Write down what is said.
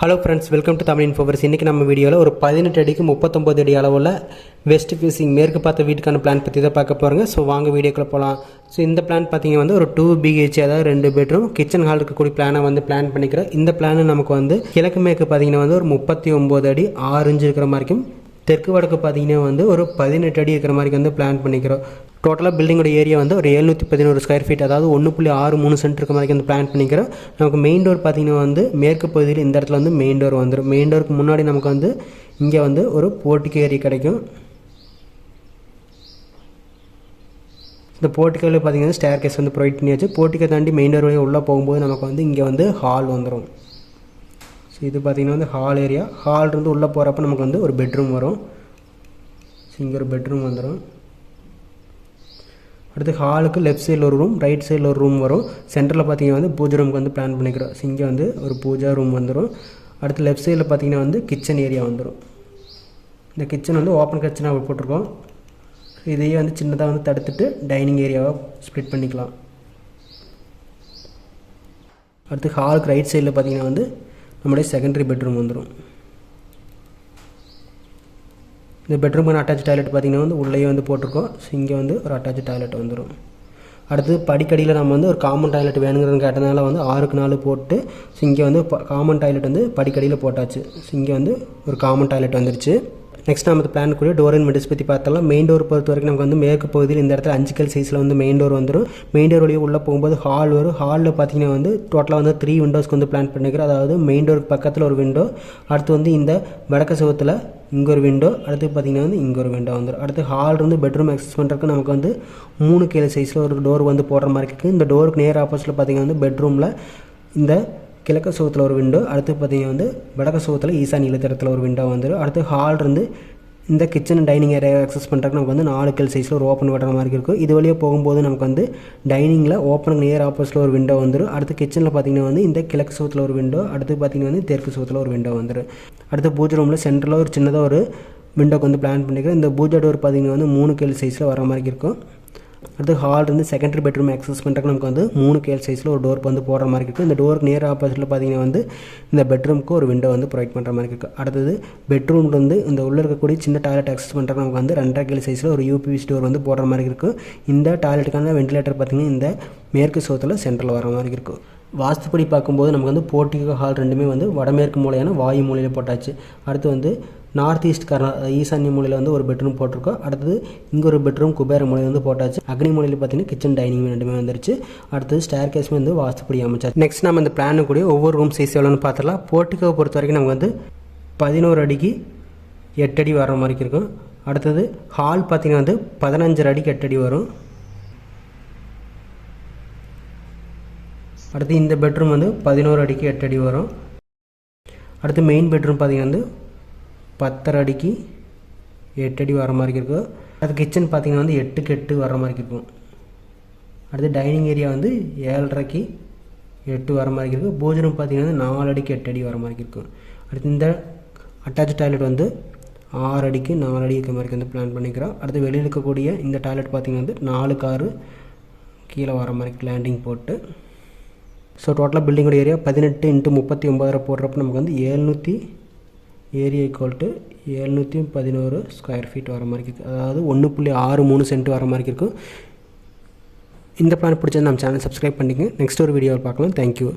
Hello friends welcome to Tamil இன்ஃபோவர்ஸ் இன்றைக்கி நம்ம வீடியோவில் ஒரு பதினெட்டு அடிக்கு முப்பத்தொம்பது அடி அளவில் வெஸ்ட் ஃபேஸிங் மேற்கு பார்த்த வீட்டுக்கான பிளான் பற்றி தான் பார்க்க போகிறோங்க ஸோ வாங்க வீடியோக்குள்ளே போகலாம் ஸோ இந்த பிளான் பார்த்தீங்கன்னா வந்து ஒரு டூ பிஹெச் அதாவது ரெண்டு பெட்ரூம் கிச்சன் ஹால் இருக்கக்கூடிய பிளானை வந்து பிளான் பண்ணிக்கிறோம். இந்த பிளான் நமக்கு வந்து கிழக்கு மேற்கு பார்த்தீங்கன்னா வந்து ஒரு முப்பத்தி ஒம்பது அடி ஆறு இருக்கிற மாதிரிக்கும் தெற்கு வடக்கு பார்த்தீங்கன்னா வந்து ஒரு பதினெட்டு அடி இருக்கிற மாதிரி வந்து பிளான் பண்ணிக்கிறோம். டோட்டலாக பில்டிங்கோட ஏரியா வந்து ஒரு எழுநூற்றி பதினோரு ஸ்கொயர் ஃபீட் அதாவது ஒன்று புள்ளி ஆறு மூணு சென்ட் இருக்க மாதிரி வந்து பிளான் பண்ணிக்கிறோம். நமக்கு மெயின் டோர் பார்த்தீங்கன்னா வந்து மேற்கு பகுதியில் இந்த இடத்துல வந்து மெயின் டோர் வந்துடும் மெயின் டோருக்கு முன்னாடி நமக்கு வந்து இங்கே வந்து ஒரு போர்ட்டிகோ ஏரியா கிடைக்கும். இந்த போர்ட்டிக்கோவில் பார்த்தீங்கன்னா ஸ்டேர் கேஸ் வந்து ப்ரொவைட் பண்ணியாச்சு. போர்ட்டிக்கோ தாண்டி மெயின் டோர் வழியாக உள்ளே போகும்போது நமக்கு வந்து இங்கே வந்து ஹால் வந்துடும் ஸோ இது பார்த்திங்கன்னா வந்து ஹால் ஏரியா ஹால் இருந்து உள்ளே போகிறப்ப நமக்கு வந்து ஒரு பெட்ரூம் வரும். ஸோ இங்கே ஒரு பெட்ரூம் வந்துடும் அடுத்து ஹாலுக்கு லெஃப்ட் சைடில் ஒரு ரூம் ரைட் சைடில் ஒரு ரூம் வரும். சென்டரில் பார்த்தீங்கன்னா வந்து பூஜை ரூமுக்கு வந்து பிளான் பண்ணிக்கிறோம். ஸோ இங்கே வந்து ஒரு பூஜா ரூம் வந்துடும் அடுத்து லெஃப்ட் சைடில் பார்த்தீங்கன்னா வந்து கிச்சன் ஏரியா வந்துடும் இந்த கிச்சன் வந்து ஓப்பன் கிச்சனாக போட்டிருக்கோம். இதையே வந்து சின்னதாக வந்து தடுத்துட்டு டைனிங் ஏரியாவை ஸ்ப்ளிட் பண்ணிக்கலாம். அடுத்து ஹாலுக்கு ரைட் சைடில் பார்த்தீங்கன்னா வந்து நம்முடைய செகண்டரி பெட்ரூம் வந்துடும் இந்த பெட்ரூமுக்கு அட்டாச் டாய்லெட் பார்த்திங்கன்னா வந்து உள்ளேயே வந்து போட்டிருக்கோம். ஸோ இங்கே வந்து ஒரு அட்டாச் டாய்லெட் வந்துடும் அடுத்து படிக்கடியில் நம்ம வந்து ஒரு காமன் டாய்லெட் வேணுங்கிறது கேட்டதுனால வந்து ஆறுக்கு நாலு போட்டு ஸோ இங்கே வந்து காமன் டாய்லெட் வந்து படிக்கடியில் போட்டாச்சு. ஸோ இங்கே வந்து ஒரு காமன் டாய்லெட் வந்துருச்சு. நெக்ஸ்ட் நம்ம பிளான் கூட டோர் அண்ட் மெடிஸ் பற்றி பார்த்தாலும் மெயின் டோர் பொறுத்த வரைக்கும் நமக்கு வந்து மேற்கு பகுதியில் இந்த இடத்துல அஞ்சு கல் சைஸில் வந்து மெயின் டோர் வந்துடும் மெயின் டோர் வழியாக உள்ளே போகும்போது ஹால் வரும். ஹாலில் பார்த்தீங்கன்னா வந்து டோட்டலாக வந்து த்ரீ விண்டோஸ்க்கு வந்து பிளான் பண்ணிக்கிறோம் அதாவது மெயின் டோருக்கு பக்கத்தில் ஒரு விண்டோ அடுத்து வந்து இந்த வடக்கு சுகத்தில் இங்கே ஒரு விண்டோ அடுத்து பார்த்தீங்கன்னா வந்து இங்கே ஒரு விண்டோ வந்துடும் அடுத்து ஹால் இருந்து பெட்ரூம் அக்சஸ் பண்ணுறதுக்கு நமக்கு வந்து மூணு கேளு சைஸில் ஒரு டோர் வந்து போடுற மாதிரி இருக்குது இந்த டோருக்கு நேர் ஆப்போசிட்டில் பார்த்தீங்கன்னா வந்து பெட்ரூமில் இந்த கிழக்கு சுகத்தில் ஒரு விண்டோ அடுத்து பார்த்தீங்கன்னா வந்து வடக்கு சுகத்தில் ஈசான் இழுத்தரத்தில் ஒரு விண்டோ வந்துடும் அடுத்து ஹால் இருந்து இந்த கிச்சன் டைனிங் ஏரியா அக்சஸ் பண்ணுறதுக்கு நமக்கு வந்து நாலு கல் சைஸில் ஒரு ஓப்பன் வட்டுற மாதிரி இருக்கும். இது வழியாக போகும்போது நமக்கு வந்து டைனிங்கில் ஓப்பனுக்கு நியர் ஆப்போசிட்டில் ஒரு விண்டோ வந்துடும் அடுத்து கிச்சனில் பார்த்தீங்கன்னா வந்து இந்த கிழக்கு சுகத்தில் ஒரு விண்டோ அடுத்து பார்த்தீங்கன்னா வந்து தெற்கு சுகத்தில் ஒரு விண்டோ வந்துடும் அடுத்து பூஜை ரூமில் சென்டரில் ஒரு சின்னதாக ஒரு விண்டோக்கு வந்து பிளான் பண்ணிக்கிறேன் இந்த பூஜை டோர் பார்த்தீங்கன்னா வந்து மூணு கல் சைஸில் வர மாதிரி இருக்கும். அடுத்து ஹால் இருந்து செகண்டரி பெட்ரூம் அக்சஸ் பண்ணுறதுக்கு நமக்கு வந்து மூணு கேல் சைஸில் ஒரு டோர் வந்து போடுற மாதிரி இருக்குது இந்த டோருக்கு நேர் ஆப்போசிட்டில் பார்த்தீங்கன்னா வந்து இந்த பெட்ரூமுக்கு ஒரு விண்டோ வந்து ப்ரொவைட் பண்ணுற மாதிரி இருக்குது அடுத்தது பெட்ரூமில் வந்து இந்த உள்ளே இருக்கக்கூடிய சின்ன டாய்லெட் அக்சஸ் பண்ணுறதுக்கு நமக்கு வந்து ரெண்டரை கேல் சைஸில் ஒரு யூபிவி டோர் வந்து போடுற மாதிரி இருக்குது இந்த டாய்லெட்டுக்கான வெண்டிலேட்டர் பார்த்திங்கன்னா இந்த மேற்கு சோத்தில் சென்ட்ரல் வர மாதிரி இருக்கும் வாஸ்துப்படி பார்க்கும்போது நமக்கு வந்து போர்ட்டிகோ ஹால் ரெண்டுமே வந்து வடமேற்கு மூலையான வாயு மூலையில் போட்டாச்சு. அடுத்து வந்து நார்த் ஈஸ்ட் கர்நா ஈசான்ய மூலையில் வந்து ஒரு பெட்ரூம் போட்டிருக்கோம். அடுத்தது இங்கே ஒரு பெட்ரூம் குபேர மூலையில் வந்து போட்டாச்சு. அக்னி மூலையில் பார்த்தீங்கன்னா கிச்சன் டைனிங் ரெண்டுமே வந்துருச்சு. அடுத்தது ஸ்டேர் கேஸ்மே வந்து வாஸ்துப்படி அமைச்சாச்சு. நெக்ஸ்ட் நம்ம இந்த பிளானு கூட ஒவ்வொரு ரூம் சைஸ் எவ்வளோன்னு பார்த்துலாம் போர்ட்டிகோவை பொறுத்த வரைக்கும் நமக்கு வந்து பதினோரு அடிக்கு எட்டு அடி வர மாதிரி இருக்கும். அடுத்தது ஹால் பார்த்தீங்கன்னா வந்து பதினஞ்சரை அடிக்கு எட்டு அடி வரும். அடுத்து இந்த பெட்ரூம் வந்து பதினோரு அடிக்கு எட்டு அடி வரும். அடுத்து மெயின் பெட்ரூம் பார்த்தீங்கன்னா வந்து பத்தரை அடிக்கு எட்டு அடி வர மாதிரி இருக்கும் அது கிச்சன் பார்த்திங்கன்னா வந்து எட்டுக்கு எட்டு வர மாதிரி இருக்கும் அடுத்து டைனிங் ஏரியா வந்து ஏழரைக்கு எட்டு வர மாதிரி இருக்கும் போஜனம் பார்த்திங்கன்னா வந்து நாலு அடிக்கு எட்டு அடி வர மாதிரி இருக்கும் அடுத்து இந்த அட்டாச் டாய்லெட் வந்து ஆறு அடிக்கு நாலு அடி இருக்க மாதிரி வந்து பிளான் பண்ணிக்கிறோம். அடுத்து வெளியில் இருக்கக்கூடிய இந்த டாய்லெட் பார்த்திங்கன்னா வந்து நாலு காரு கீழே வர மாதிரி லேண்டிங் போட்டு. ஸோ டோட்டலாக பில்டிங்கோட ஏரியா பதினெட்டு இன்ட்டு முப்பத்தி ஒம்பதரை போடுறப்ப நமக்கு வந்து ஏழ்நூற்றி ஏரியா ஈக்குவல் டு எழுநூற்றி பதினோரு ஸ்கொயர் ஃபீட் வர மாதிரி இருக்குது அதாவது ஒன்று புள்ளி ஆறு மூணு சென்ட் வர மாதிரி இருக்கும் இந்த பிளான் பிடிச்சது நம்ம சேனல் சப்ஸ்கிரைப் பண்ணிக்கங்க. நெக்ஸ்ட் ஒரு வீடியோவில் பார்க்கலாம். தேங்க்யூ